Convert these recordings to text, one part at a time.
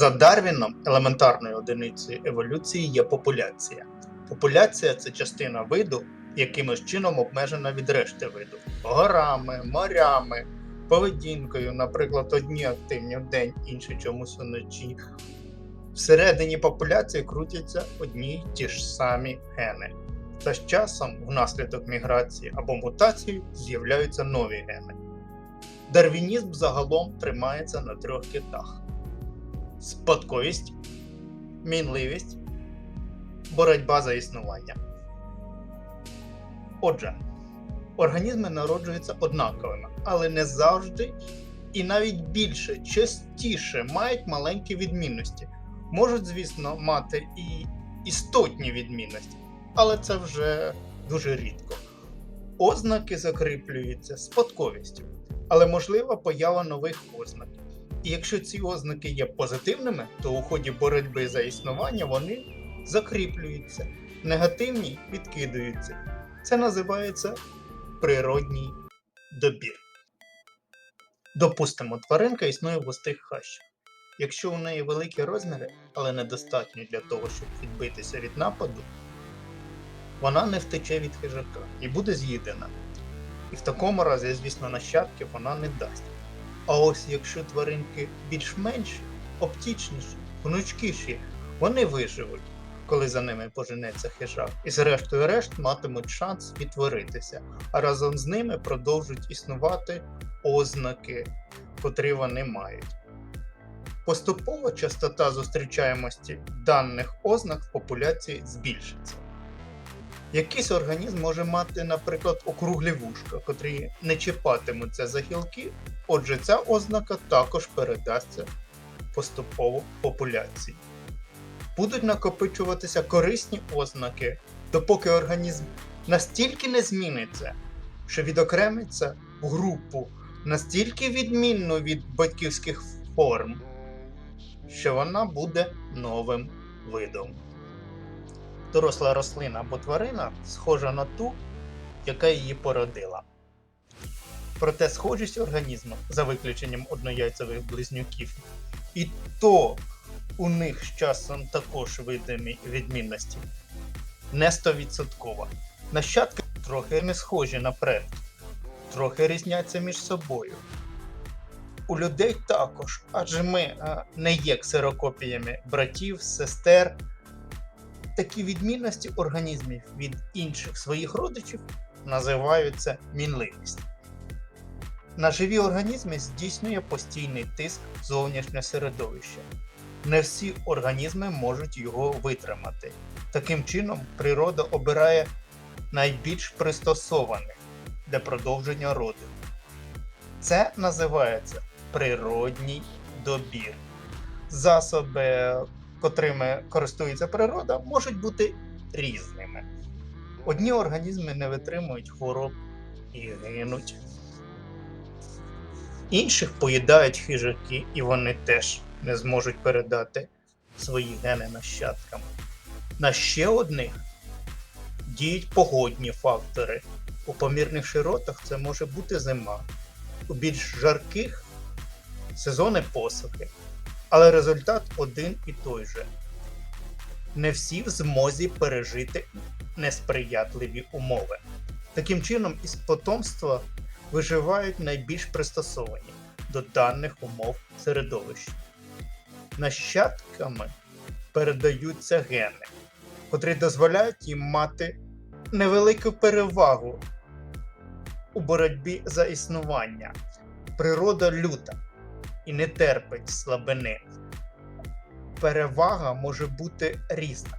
За Дарвіном елементарною одиницею еволюції є популяція. Популяція це частина виду, якимось чином обмежена від решти виду. Горами, морями, поведінкою, наприклад, одні активні вдень, інші чомусь уночі. Всередині популяції крутяться одні й ті ж самі гени. Та з часом, внаслідок міграції або мутації, з'являються нові гени. Дарвінізм загалом тримається на трьох китах: спадковість, мінливість, боротьба за існування. Отже, організми народжуються однаковими, але не завжди і навіть більше, частіше мають маленькі відмінності. Можуть, звісно, мати і істотні відмінності, але це вже дуже рідко. Ознаки закріплюються спадковістю, але можлива поява нових ознак. І якщо ці ознаки є позитивними, то у ході боротьби за існування вони закріплюються, негативні відкидаються. Це називається природній добір. Допустимо, тваринка існує в густих хащах. Якщо у неї великі розміри, але недостатньо для того, щоб відбитися від нападу, вона не втече від хижака і буде з'їдена. І в такому разі, звісно, нащадки вона не дасть. А ось якщо тваринки більш-менш оптічніші, гнучкіші, вони виживуть, коли за ними поженеться хижак, і зрештою решт матимуть шанс відтворитися, а разом з ними продовжують існувати ознаки, котрі вони мають. Поступово частота зустрічаємості даних ознак в популяції збільшиться. Якийсь організм може мати, наприклад, округлі вушка, котрі не чіпатимуться за гілки, отже, ця ознака також передасться поступово популяції. Будуть накопичуватися корисні ознаки, допоки організм настільки не зміниться, що відокремиться в групу настільки відмінну від батьківських форм, що вона буде новим видом. Доросла рослина або тварина схожа на ту, яка її породила. Проте схожість організму, за виключенням однояйцевих близнюків, і то у них з часом також видимі відмінності, не 100%. Нащадки трохи не схожі на предків, трохи різняться між собою. У людей також, адже ми а, не є ксерокопіями братів, сестер. Такі відмінності організмів від інших своїх родичів називаються мінливість. На живі організми здійснює постійний тиск зовнішнє середовище. Не всі організми можуть його витримати. Таким чином, природа обирає найбільш пристосованих для продовження роду. Це називається природній добір. Засоби, котрими користується природа, можуть бути різними. Одні організми не витримують хвороб і гинуть. Інших поїдають хижаки, і вони теж не зможуть передати свої гени нащадкам. На ще одних діють погодні фактори. У помірних широтах це може бути зима, у більш жарких сезони посухи. Але результат один і той же. Не всі в змозі пережити несприятливі умови. Таким чином, із потомства виживають найбільш пристосовані до даних умов середовища. Нащадками передаються гени, котрі дозволяють їм мати невелику перевагу у боротьбі за існування. Природа люта і не терпить слабини. Перевага може бути різна.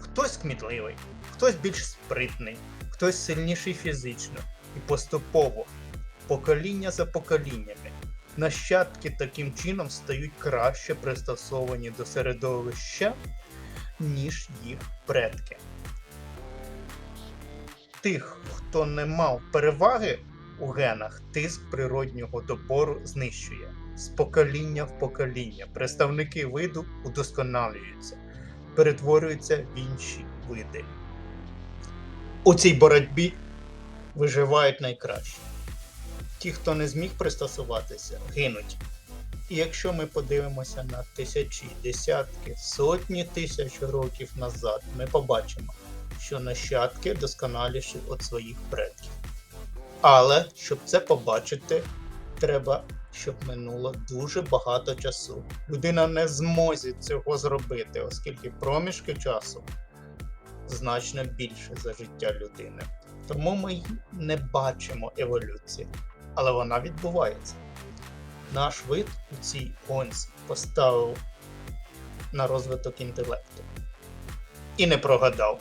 Хтось кмітливий, хтось більш спритний, хтось сильніший фізично і поступово, покоління за поколіннями, нащадки таким чином стають краще пристосовані до середовища, ніж їх предки. Тих, хто не мав переваги у генах, тиск природнього добору знищує з покоління в покоління. Представники виду удосконалюються, перетворюються в інші види. У цій боротьбі виживають найкращі. Ті, хто не зміг пристосуватися, гинуть. І якщо ми подивимося на тисячі, десятки, сотні тисяч років назад, ми побачимо, що нащадки досконаліші від своїх предків. Але щоб це побачити, треба, щоб минуло дуже багато часу. Людина не зможе цього зробити, оскільки проміжки часу значно більше за життя людини. Тому ми й не бачимо еволюції, але вона відбувається. Наш вид у цій гонці поставив на розвиток інтелекту. І не прогадав.